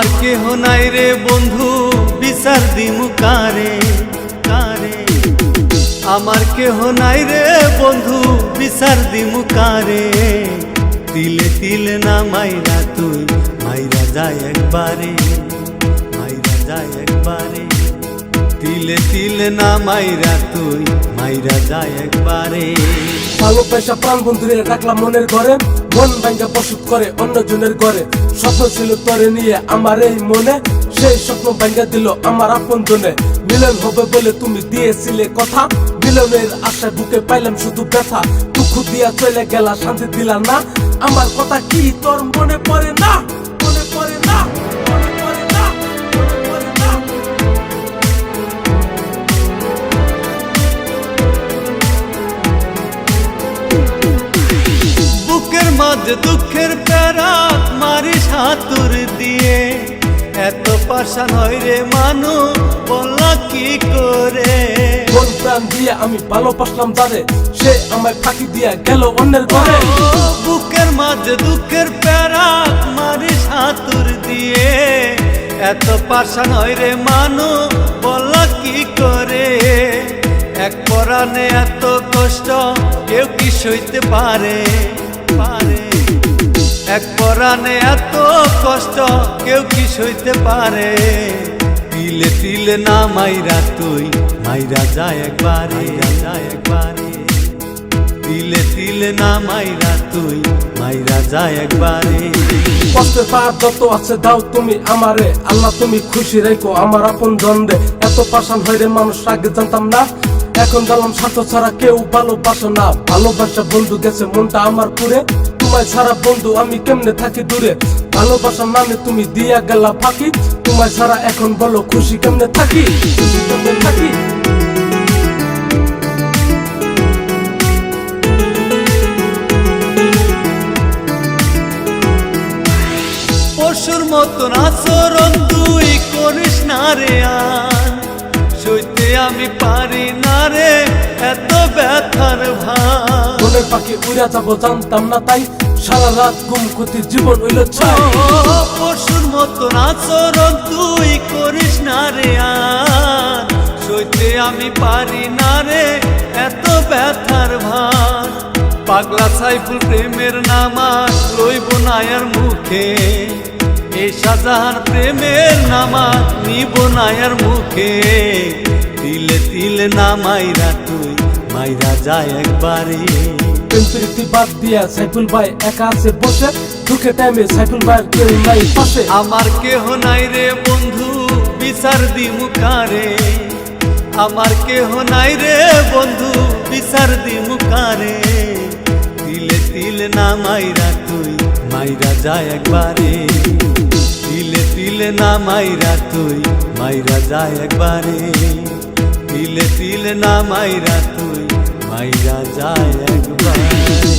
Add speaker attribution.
Speaker 1: কেহ নাই রে বন্ধু, বিচার দিমু কারে কারে? আমার কেহ নাই রে বন্ধু, বিচার দিমু কারে? তিলে তিলে না মাইরা তুই, মাইরা যায় একবারে, মাইরা যায় একবারে। তিলে তিলে না মাইরা তুই, মাইরা যায় একবারে।
Speaker 2: ভালো পয়সা প্রাণ বন্ধুরে রাখলাম মনের ঘরে, মন ভাঙ্গা বসত করে অন্য জনের ঘরে। স্বপ্ন ছিল তরে নিয়ে আমার এই মনে, সেই স্বপ্ন ভাঙ্গা দিল আমার আপন জনে। মিলন হবে বলে তুমি দিয়েছিলে কথা, মিলনের আশায় বুকে পাইলাম শুধু ব্যথা। দুঃখ দিয়া চলে গেলা, শান্তি দিলা না, আমার কথা কি তোর মনে পড়ে না?
Speaker 1: বুকের দুঃখের প্যারা মারি সাতুর দিয়ে। এত পাশান হয় রে মানু বললা কি করে?
Speaker 2: প্রাণ দিয়ে আমি ভালোবাসলাম তারে? সে আমায় ফাঁকি দিয়া গেল অন্যের ঘরে।
Speaker 1: বুকের মাঝে দুঃখের প্যারা মারি সাতুর দিয়ে। এত পাশান হয় রে মানু বললা কি করে? এক পরাণে এত কষ্ট কেউ কি সইতে পারে? এক পরাণে এত কষ্ট, কেউ কি সইতে পারে? তিলে তিলে না মাইরা তুই, মাইরা যায় একবারে। যায় একবারে। তিলে তিলে না মাইরা তুই, মাইরা যায় একবারে।
Speaker 2: কষ্টের পার যত আছে দাও তুমি আমারে। আল্লাহ তুমি খুশি রেখো আমার আপন জনরে এত পাশান হয় মানুষ, আগে জানতাম না। এখন জানলাম স্বার্থ ছাড়া কেউ ভালোবাসো না। ভালোবাসা বন্ধু গেছে মনটা আমার পুরে। তোমায় ছাড়া বন্ধু, আমি কেমনে থাকি দূরে? ভালোবাসার নামে তুমি দিয়া গেলা ফাঁকি। তোমায় ছাড়া এখন বলো, খুশি কেমনে থাকি? থাকি?
Speaker 1: পশুর মতন আচরণ তুই করিস না রে সইতে আমি পারি না রে, এত ব্যথার ভার।
Speaker 2: মনের পাখি উড়া যাব, জানতাম না তাই। সারা রাত গুম ক্ষতি, জীবন হইল
Speaker 1: পশুর মতন আচরণ তুই করিস না রে আন সইতে আমি পারি না রে, এত ব্যথার ভার। পাগলা সাইফুল প্রেমের নামাজ লইব নায়ার মুখে। এই সাজাহার প্রেমের নামাজ নিব নায়ার মুখে। তিলে তিলে না মাইরা তুই মাইরা যায় একবারে।
Speaker 2: প্রীতি বাদ দিয়া সাইফুল ভাই একা আছে বসে দুঃখে টাইমে সাইফুল ভাইয়ের কেউ নাই পাশে।
Speaker 1: আমার কেহ নাই রে বন্ধু বিচার দিমু কারে? আমার কেহ নাই রে বন্ধু বিচার দিমু কারে? তিলে তিলে না মাইরা তুই মাইরা যায় একবারে। তিলে তিলে না মাইরা তুই মাইরা যায় একবারে। তিলে তিলে না মাইরা তুই মাইরা যায় একবারে।